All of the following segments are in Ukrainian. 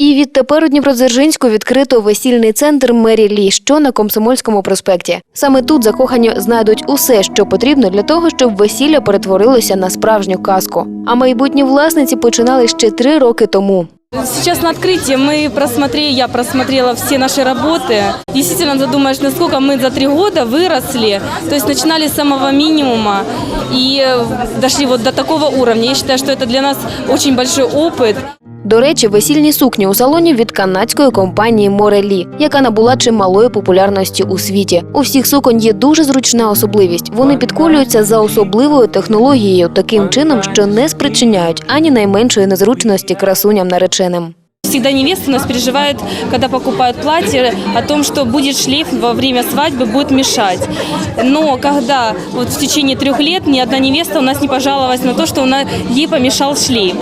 І відтепер у Дніпродзержинську відкрито весільний центр Мері Лі, що на Комсомольському проспекті. Саме тут закохані знайдуть усе, що потрібно для того, щоб весілля перетворилося на справжню казку. А майбутні власниці починали ще три роки тому. Сейчас на открытии мы просмотрели, я просмотрела все наши работы. Действительно задумаешь, насколько мы за три года выросли. То есть начинали с самого минимума и э, дошли вот до такого уровня. Я считаю, что это для нас очень большой опыт. До речі, весільні сукні у салоні від канадської компанії Морелі, яка набула чималої популярності у світі. У всіх суконь є дуже зручна особливість. Вони підколюються за особливою технологією, таким чином, що не спричиняють ані найменшої незручності красуням нареченим. Всегда невеста у нас переживает, когда покупают платье, о том, что будет шлейф во время свадьбы, будет мешать. Но когда вот в течение трех лет ни одна невеста у нас не пожаловалась на то, что она, ей помешал шлейф.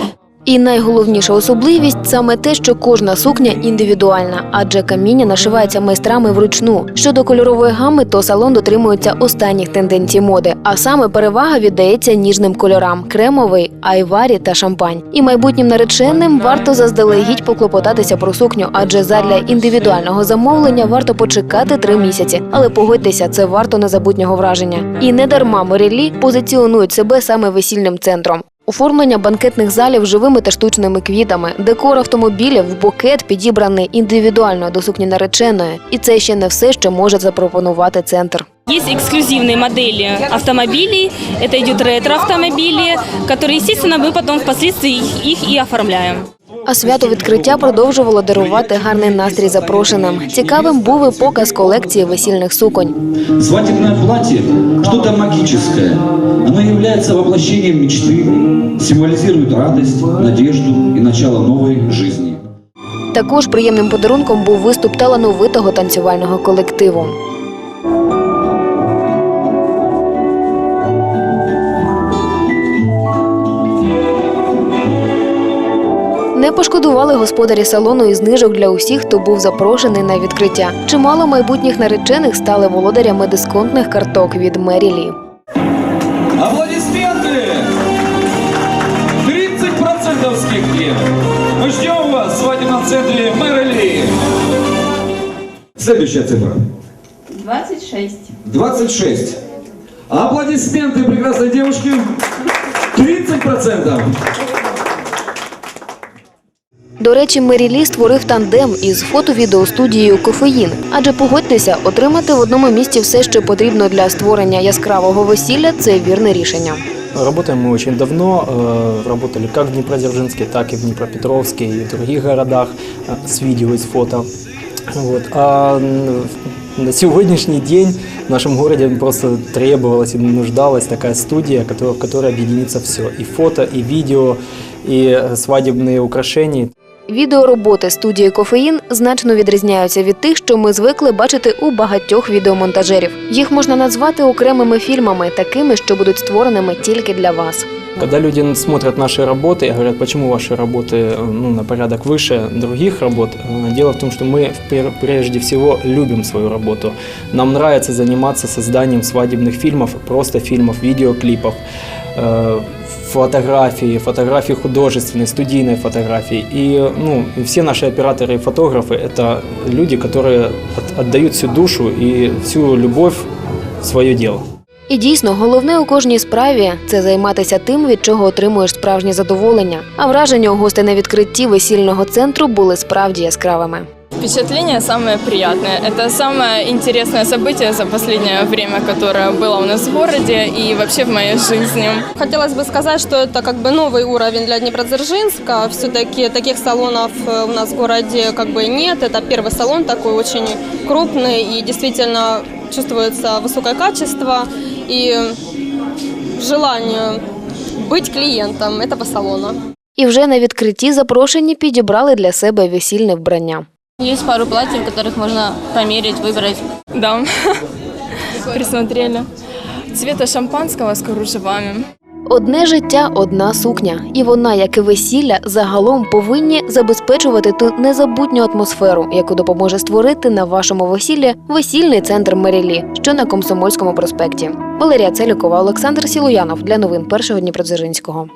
І найголовніша особливість саме те, що кожна сукня індивідуальна, адже каміння нашивається майстрами вручну. Щодо кольорової гами, то салон дотримується останніх тенденцій моди. А саме перевага віддається ніжним кольорам кремовий, айварі та шампань. І майбутнім нареченим варто заздалегідь поклопотатися про сукню, адже задля індивідуального замовлення варто почекати три місяці. Але погодьтеся, це варто незабутнього враження. І не дарма Мерілі позиціонують себе саме весільним центром. Оформлення банкетних залів живими та штучними квітами, декор автомобілів в букет підібраний індивідуально до сукні нареченої. І це ще не все, що може запропонувати центр. Есть эксклюзивные модели автомобилей, это идет ретро-автомобили, которые, естественно, мы потом впоследствии их, их и оформляем. А свято відкриття продовжувало дарувати гарний настрій запрошеним. Цікавим був і показ колекції весільних суконь. Свадебное платье – что-то магическое. Оно является воплощением мечты, символизирует радость, надежду и начало новой жизни. Також приємним подарунком був виступ талановитого танцювального колективу. Не пошкодували господарі салону і знижок для усіх, хто був запрошений на відкриття. Чимало майбутніх наречених стали володарями дисконтних карток від Мерілі. Аплодисменты! 30% скидки! Мы ждем вас в свадебном центре Мэрили! Следующая цифра. 26. 26. Аплодисменты прекрасной девушки. 30%. До речі, Мерілі створив тандем із фото-відеостудією Кофеїн. Адже погодьтеся, отримати в одному місці все, що потрібно для створення яскравого весілля це вірне рішення. Работаем мы очень давно, э, работали как в Днепродзержинске, так и в Днепропетровске и в других городах э, с видео и с фото. Вот. А м, на сегодняшний день в нашем городе просто требовалась и нуждалась такая студия, которая, в которой объединится все. И фото, и видео, и э, свадебные украшения. Відеороботи студії Кофеїн значно відрізняються від тих, що ми звикли бачити у багатьох відеомонтажерів. Їх можна назвати окремими фільмами, такими, що будуть створеними тільки для вас. Когда люди смотрят наши работы и говорят, почему ваши работы э, ну, на порядок выше других работ, э, дело в том, что мы пер- прежде всего любим свою работу. Нам нравится заниматься созданием свадебных фильмов, просто фильмов, видеоклипов, э, фотографии, фотографии художественной, студийной фотографии. И ну, и все наши операторы и фотографы – это люди, которые от- отдают всю душу и всю любовь в свое дело. І дійсно, головне у кожній справі це займатися тим, від чого отримуєш справжнє задоволення. А враження у гостей на відкритті весільного центру були справді яскравими. Впечатление самое приятное. Это самое интересное событие за последнее время, которое было у нас в городе и вообще в моей жизни. Хотелось бы сказать, что это как бы новый уровень для Днепродзержинска. Все-таки таких салонов э, у нас в городе как бы нет. Это первый салон такой очень крупный и действительно чувствуется высокое качество и желание быть клиентом этого салона. І вже на відкритті запрошені підібрали для себе весільне вбрання. Есть пару платьев, которых можно померить, выбрать. Да, присмотрели. Цвета шампанского с кружевами. Одне життя, одна сукня, і вона, як і весілля, загалом повинні забезпечувати ту незабутню атмосферу, яку допоможе створити на вашому весіллі весільний центр Мерілі, що на Комсомольському проспекті. Валерія Целікова, Олександр Сілуянов для новин першого Дніпродзержинського.